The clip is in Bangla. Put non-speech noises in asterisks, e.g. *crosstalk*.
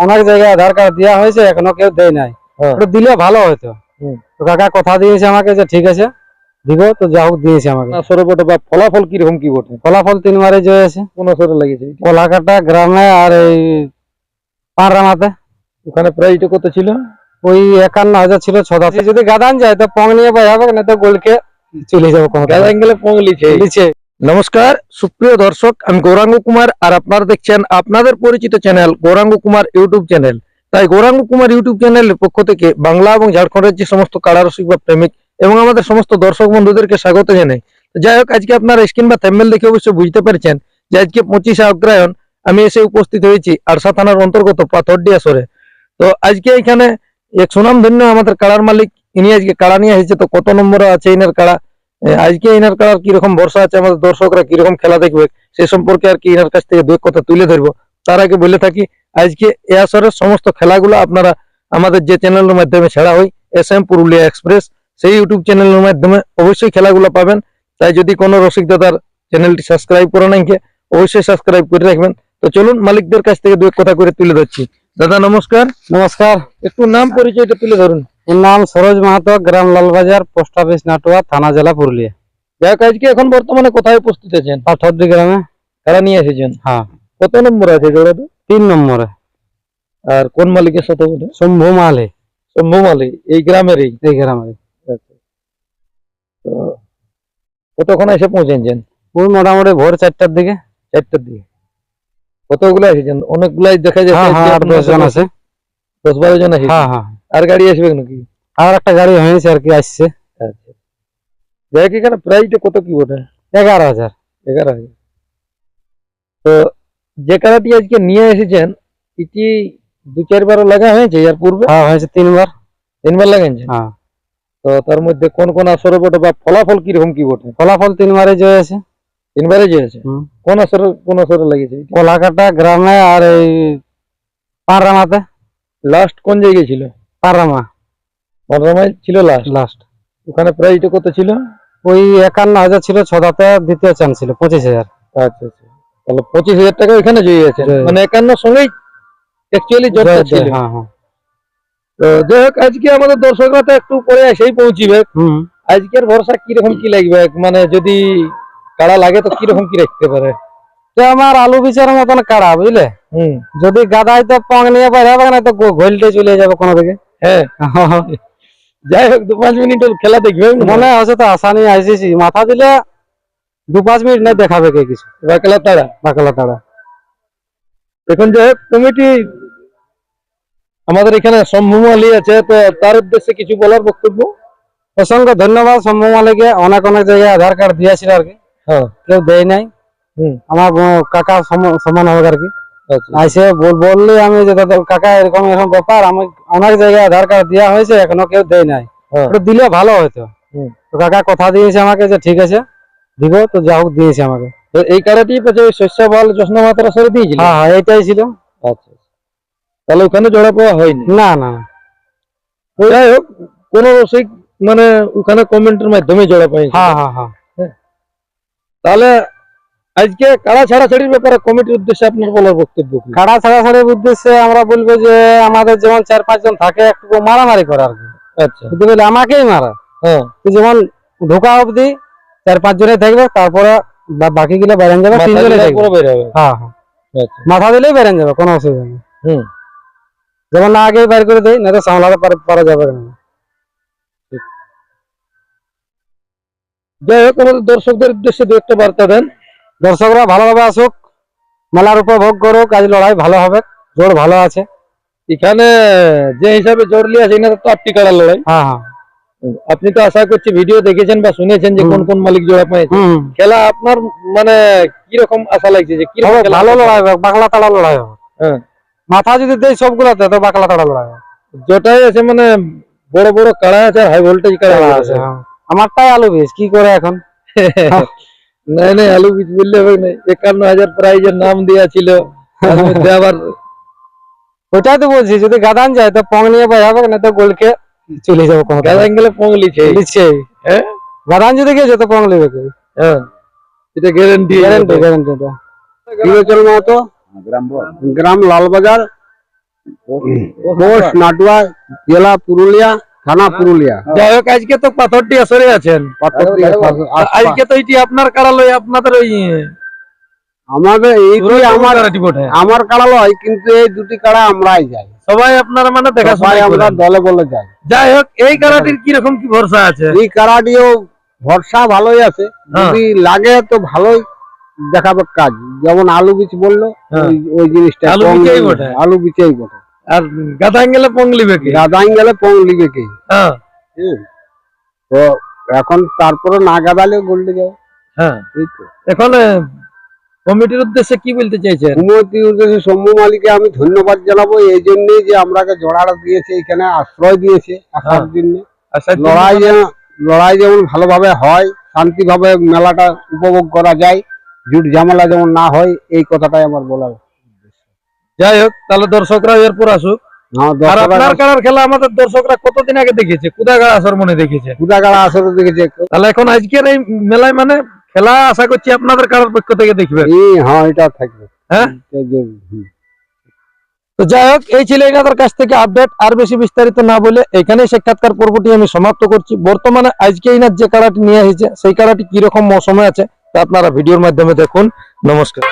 অনেক জায়গায় আধার কার্ড দেওয়া হয়েছে এখনও কেউ দেয় নাই। হ্যাঁ। ওটা দিলে ভালো হতো। তো কাকা কথা দিয়েছে আমাকে যে ঠিক আছে দিব তো যা হোক দিয়েছে আমাকে। আসরে বটে বা ফলাফল কীরকম কি বটে? ফলাফল তিনবারে জয় আছে। কোন আসরে লাগিয়েছে? কলাকাটা গ্রামে আর এই পাঁড়রামাতে ওখানে প্রাইজটা কত ছিল? ওই একান্ন হাজার ছিল ছদাশি যদি গাদান যায় তো পং নিয়ে পাই হবে না তো গোলকে চলে যাব গাদা অ্যাঙ্গেলে পঙ্গলিছে নিচে নমস্কার, সুপ্রিয় দর্শক, আমি গৌরাঙ্গ কুমার আর আপনারা দেখছেন আপনাদের পরিচিত channel Gouranga Kumar YouTube channel. তাই গৌরাঙ্গ কুমার ইউটিউব চ্যানেলের পক্ষ থেকে বাংলা এবং ঝাড়খণ্ডের যে সমস্ত কারারসিক বা প্রেমিক এবং আমাদের সমস্ত দর্শক বন্ধুদেরকে স্বাগত জানাই। যাই হোক, আজকে আপনারা স্ক্রিন বা থ্যাম্বেল দেখে অবশ্যই বুঝতে পারছেন যে আজকে পঁচিশে অগ্রায়ণ আমি এসে উপস্থিত হয়েছি আরসা থানার অন্তর্গত পাথরডি আসরে তো আজকে এখানে এক সুনাম ধন্য আমাদের কাড়ার মালিক, ইনি আজকে কাড়া নিয়ে এসেছে, তো কত নম্বরে আছে ইনার কাড়া? আজকে ইনার কাড়ার কীরকম ভরসা আছে আমাদের দর্শকরা কীরকম খেলা দেখবে সে সম্পর্কে আর কি ইনার কাছ থেকে দু এক কথা তুলে ধরবো। তার আগে বলে থাকি আজকে এ আসরের সমস্ত খেলাগুলো আপনারা আমাদের যে চ্যানেলের মাধ্যমে ছাড়া হয় এস এম পুরুলিয়া এক্সপ্রেস সেই ইউটিউব চ্যানেলের মাধ্যমে অবশ্যই খেলাগুলো পাবেন। তাই যদি কোনো রসিক দাদার চ্যানেলটি সাবস্ক্রাইব করে নাই অবশ্যই সাবস্ক্রাইব করে রাখবেন। তো চলুন মালিকদের কাছ থেকে দু এক কথা করে তুলে ধরছি। দাদা নমস্কার। নমস্কার। একটু নাম পরিচয়টা তুলে ধরুন। এর নাম সরোজ মাহাতো গ্রাম লালবাজার পোস্ট অফিস নাটুয়া থানা জেলা পুরুলিয়া। যাক আজকে এখন বর্তমানে কোথায় উপস্থিত আছেন? পাথরদি গ্রামে। কারা নিয়ে এসেছেন? হ্যাঁ। কত নম্বর আছে জোড়াটা তিন নম্বরে। আর কোন মালিকের সাথে বলে শম্ভু মালে। শম্ভু মালিক এই গ্রামেরই? এই গ্রামে তো কতক্ষণ এসে পৌঁছেছেন? ওই মোটামুটি ভোর চারটার দিকে। চারটার দিকে। কতগুলো এসেছেন? অনেকগুলাই দেখা যাচ্ছে। হ্যাঁ হ্যাঁ দশ জন আছে। দশ বারো জন আছে হ্যাঁ হ্যাঁ। আর গাড়ি আসবে নাকি আর একটা গাড়ি হয়েছে আর কি আসছে। আচ্ছা। যাই এখানে প্রাইসটা কত কি ওঠে এগারো হাজার। এগারো হাজার। তো যে কারাটি আজকে নিয়ে এসেছেন এটি দু চারবারও লাগা হয়েছে এর পূর্বে? হ্যাঁ হয়েছে তিনবার। তিনবার লাগাইছে হ্যাঁ। তো তার মধ্যে কোন কোন আসরে বটে বা ফলাফল কীরকম কি বটে? ফলাফল তিনবারে জয় আছে তিনবারে যে আছে কোন আসরে কোন আসরে লাগিয়েছে কোলাকাটা গ্রামে আর এই পাঁড়রামাতে লাস্ট কোন জায়গায় ছিল? মনরামায় ছিল লাস্ট লাস্ট ওখানে প্রাইসটা কত ছিল? ওই একান্ন হাজার ছিল ছদাতে দ্বিতীয় চান্স ছিল পঁচিশ হাজার। আচ্ছা আচ্ছা। তাহলে পঁচিশ হাজার টাকা জয়ী আছে মানে একান্ন সঙ্গেই অ্যাকচুয়ালি ছিল। হ্যাঁ হ্যাঁ। তো যাই হোক আজকে আমাদের দর্শকরা তো একটু পরে এসেই পৌঁছিবে। হুম। আজকের ভরসা কীরকম কি লাগবে? মানে যদি কাড়া লাগে তো কীরকম কি রাখতে পারে? তো আমার আলু বিচার মতন কাড়া বুঝলে? হুম। যদি গাদাই তো পং নিয়ে বাইরে হবে না তো ঘোলটে চলে যাবে কোনো দিকে হ্যাঁ। *laughs* যাই হোক দু পাঁচ মিনিটের খেলা দেখবে। মনে হচ্ছে তো আশা নিয়ে আসিছি মাথা দিলে দু পাঁচ মিনিট না দেখাবে কে কিছু। বাকলা তারা বাকলা তাড়া। এখন হোক কমিটি আমাদের এখানে সম্ভব আলী আছে তো তার উদ্দেশ্যে কিছু বলার বক্তব্য? অসংখ্য ধন্যবাদ সম্ভব মালিকে। অনেক অনেক জায়গায় আধার কার্ড দিয়েছিল আর কি। হ্যাঁ। কেউ দেয় নাই। হুম। আমার কাকা সম- সমান হবে আর কি। আইসে বল- বললি আমি যে দাদা কাকা এরকম এরকম ব্যাপার আমি অনেক জায়গায় আধার কার্ড দেওয়া হয়েছে এখনও কেউ দেয় নাই। হ্যাঁ। ওটা দিলে ভালো হতো। তো কাকা কথা দিয়েছে আমাকে যে ঠিক আছে দিব তো যা হোক দিয়েছে আমাকে। এই পাচ্ছে শস্য বল যশ্ন মাতার আসরে দিয়েছিল? হ্যাঁ হ্যাঁ এইটাই ছিল। আচ্ছা তাহলে ওখানে জোড়া পাওয়া হয়নি? না না। যাই হোক কোন রসিক মানে ওখানে কমেন্টের মাধ্যমে জোড়া পাইছে হ্যাঁ হ্যাঁ। হ্যাঁ। তাহলে আজকে কাড়া ছাড়াছাড়ির ব্যাপারে কমিটির উদ্দেশ্যে আপনার বলার বক্তব্য কাড়া ছাড়াছাড়ির উদ্দেশ্যে আমরা বলব যে আমাদের যেমন চার পাঁচ জন থাকে একটু মারামারি করে আর কি। আচ্ছা। বুঝতে আমাকেই মারা। হ্যাঁ। যেমন ঢোকা অবধি চার পাঁচ জনে থাকবে তারপরে বাকি গুলো বেরেন যাবে হবে হ্যাঁ হ্যাঁ। আচ্ছা। মাথা দিলেই বেরেন যাবে কোনো অসুবিধা নেই। হুম। যেমন না আগেই বের করে দেই না তো সামলাতে পারা যাবে না। যাই হোক আমাদের দর্শকদের উদ্দেশ্যে দু একটা বার্তা দেন। দর্শকরা ভালোভাবে আসুক মেলার উপভোগ করুক আজ লড়াই ভালো হবে জোর ভালো আছে। এখানে যে হিসাবে জোর লিয়ে আছে এখানে তো আটটি কাড়া লড়াই। হ্যাঁ হ্যাঁ। আপনি তো আশা করছি ভিডিও দেখেছেন বা শুনেছেন যে কোন কোন মালিক জোড়া হুম। খেলা আপনার মানে কীরকম আশা লাগছে যে খেলা ভালো লড়াই হবে বাকলা তাড়া লড়াই হবে। হ্যাঁ। মাথা যদি দেয় সবগুলোতে তো বাকলা তাড়া লড়াই হবে। যেটাই আছে মানে বড় বড় কাড়া আছে আর হাই ভোল্টেজ কাড়া আছে, আছে হ্যাঁ। আমারটাই আলু বেশ কি করে এখন? *laughs* নাই নাই আলু বীজ বললে হবে না। একান্ন হাজার প্রাইজের নাম দেওয়া ছিল। আবার ওইটাই তো বলছি যদি গাদান যায় তো পং নিয়ে পাই হবে না তো গোলকে চলে যাব কোনো গাদা অ্যাঙ্গেলে পঙ্গলিছে দিচ্ছে হ্যাঁ? গাদান যদি গিয়েছে তো পং নেবে হ্যাঁ। এটা গ্যারেন্টি গ্যারান্টি গ্যারান্টি বিবেচন মাহাতো গ্রাম লালবাজার পোস্ট নাটুয়া জেলা পুরুলিয়া থানা পুরুলিয়া। যাই হোক আজকে তো পাথরটি আসরে আছেন আজকে তো এটি আপনার কাড়া লই আপনাদের ওই আমাদের এইটি আমার আমার কাড়া লয় কিন্তু এই দুটি কাড়া আমরাই যাই। সবাই আপনারা মানে দেখা সবাই আমরা দলে বলে যাই। যাই হোক এই কাড়াটির কি রকম কি ভরসা আছে? এই কাড়াটিও ভরসা ভালোই আছে। হ্যাঁ। যদি লাগে তো ভালোই দেখাবে কাজ। যেমন আলু বীজ বলল হ্যাঁ। ওই- জিনিসটা আলু বীজেই বটে। আলু বিচেই বটে। আর গাদা গেলে পংলিবে কি গাদাই গেলে পং লিবে কি হ্যাঁ। তো এখন তারপরে না গাদালে গোল্ডে যাও হ্যাঁ। এখন কমিটির উদ্দেশ্যে কি বলতে চাইছেন? হুমতি উদ্দেশ্যে শম্ভু মালিকে আমি ধন্যবাদ জানাব। এই জন্যই যে আমরাকে জোড়াটা দিয়েছে এখানে আশ্রয় দিয়েছে আসার হ্যাঁ। জন্য। লড়াই যেন লড়াই যেমন ভালোভাবে হয় শান্তিভাবে মেলাটা উপভোগ করা যায় জুট ঝামেলা যেমন না হয় এই কথাটাই আমার বলার। যাই হোক তাহলে দর্শকরা এরপর আসুক। আর আপনার কাড়ার খেলা আমাদের দর্শকরা কতদিন আগে দেখেছে? কুদাগাড়া আসর মনে দেখেছে? কুদাগাড়া আসরে দেখেছে। তাহলে এখন আজকের এই মেলায় মানে খেলা আশা করছি আপনাদের কারার পক্ষ থেকে দেখবেন। হ্যাঁ এটা থাকবে। হ্যাঁ? তো যাই হোক এই ছিল এনাদের কাছ থেকে আপডেট আর বেশি বিস্তারিত না বলে এখানেই সাক্ষাৎকার পর্বটি আমি সমাপ্ত করছি। বর্তমানে আজকে ইনার যে কাড়াটি নিয়ে এসেছে সেই কাড়াটি কীরকম মৌসুমে আছে তা আপনারা ভিডিওর মাধ্যমে দেখুন। নমস্কার।